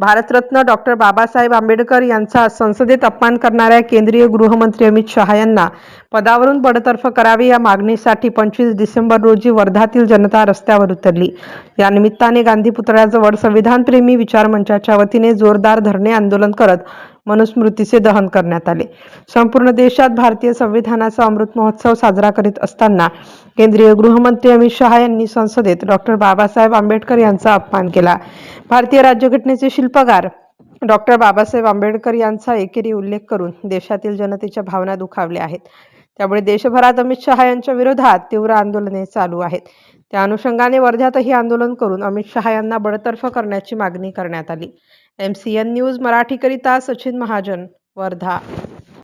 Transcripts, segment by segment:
Bharat Ratna doctor Babasaheb Ambedkar यांचा संसदेत अपमान करणाऱ्या केंद्रीय गृहमंत्री अमित शहा यांना पदावरून बडतर्फ करावे या मागणीसाठी पंचवीस डिसेंबर रोजी वर्धातील जनता रस्त्यावर उतरली. या निमित्ताने गांधी पुतळ्याजवळ संविधानप्रेमी विचार मंचाच्या वतीने जोरदार धरणे आंदोलन करत मनुस्मृतीचे दहन करण्यात आले. संपूर्ण देशात भारतीय संविधानाचा अमृत महोत्सव साजरा करीत असताना केंद्रीय गृहमंत्री अमित शहा यांनी संसदेत डॉक्टर बाबासाहेब आंबेडकर यांचा अपमान केला. भारतीय राज्यघटनेचे शिल्पकार डॉक्टर बाबासाहेब आंबेडकर यांचा एकेरी उल्लेख करून देशातील जनतेच्या भावना दुखावल्या आहेत. त्यामुळे देशभरात अमित शहा यांच्या विरोधात तीव्र आंदोलने चालू आहेत. त्या अनुषंगाने वर्ध्यातही आंदोलन करून अमित शहा यांना बडतर्फ करण्याची मागणी करण्यात आली. एम सी एन न्यूज मराठीकरिता सचिन महाजन वर्धा.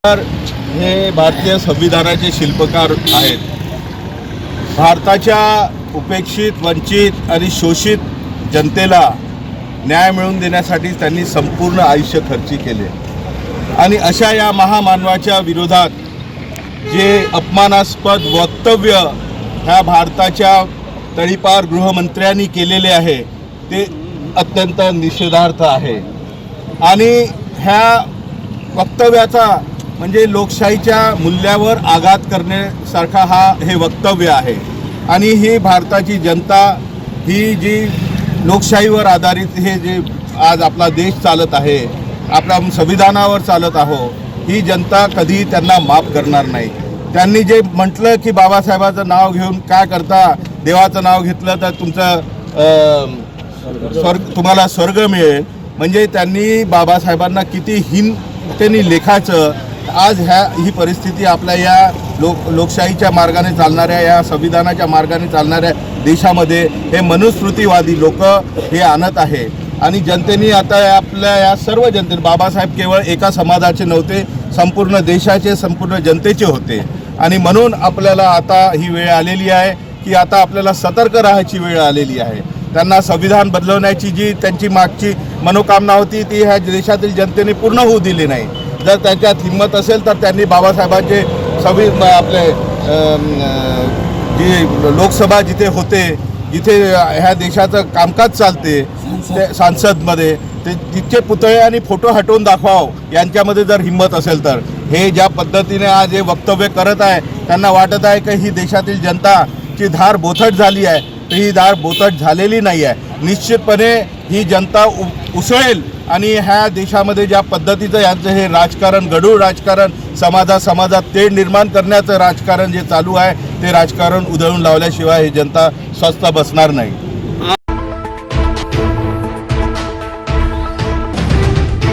तर हे भारतीय संविधानाचे शिल्पकार आहेत. भारताच्या उपेक्षित वंचित आणि शोषित जनतेला न्याय मिळवून देण्यासाठी त्यांनी संपूर्ण आयुष्य खर्ची केले आणि अशा या महामानवाच्या विरोधात जे अपमानास्पद वक्तव्य ह्या भारताच्या तळीपार गृहमंत्र्यांनी केलेले आहे ते अत्यंत निषेधार्थ आहे. आणि ह्या वक्तव्याचा म्हणजे लोकशाहीच्या मूल्यावर आघात करण्यासारखा हा हे वक्तव्य आहे. आणि ही भारताची जनता ही जी लोकशाहीवर आधारित हे जे आज आपला देश चालत आहे आपल्या संविधानावर चालत आहो ही जनता कधी त्यांना माफ करणार नाही. त्यांनी जे म्हटलं की बाबासाहेबाचं नाव घेऊन काय करता देवाचं नाव घेतलं तर तुमचं स्वर्ग तुम्हाला स्वर्ग मिळेल. म्हणजे त्यांनी बाबासाहेबांना किती हिन त्यांनी लेखाचं आज ह्या ही परिस्थिती आपल्या या लोक लोकशाहीच्या मार्गाने चालणाऱ्या या संविधानाच्या मार्गाने चालणाऱ्या देशामध्ये हे मनुस्मृतीवादी लोक हे आणत आहे. आणि जनतेने आता आपल्या या सर्व जनते बाबासाहेब केवळ एका समाजाचे नव्हते संपूर्ण देशाचे संपूर्ण जनतेचे होते. आणि म्हणून आपल्याला आता ही वेळ आलेली आहे. की आता आपल्याला सतर्क राहायची वेळ आलेली आहे. त्यांना संविधान बदलवण्याची जी त्यांची मागची मनोकामना होती ती ह्या देशातील जनतेने पूर्ण होऊ दिली नाही. जर त्यांच्यात हिंमत असेल तर त्यांनी बाबासाहेबांचे संवि आपले जी लोकसभा जिथे होते जिथे ह्या देशाचं कामकाज चालते ते सांसदमध्ये ते तिथचे पुतळे आणि फोटो हटवून दाखवाव यांच्यामध्ये जर हिंमत असेल तर. हे ज्या पद्धतीने आज हे वक्तव्य करत आहे त्यांना वाटत आहे की ही देशातील ची धार बोथट झाली आहे तर ही धार बोथट झालेली नाही आहे. निश्चितपणे ही जनता उ उसळेल आणि ह्या देशामध्ये ज्या पद्धतीचं यांचं हे राजकारण गढूळ राजकारण समाजा समाजात तेढ निर्माण करण्याचं राजकारण जे चालू आहे ते राजकारण उधळून लावल्याशिवाय ही जनता स्वस्थ बसणार नाही.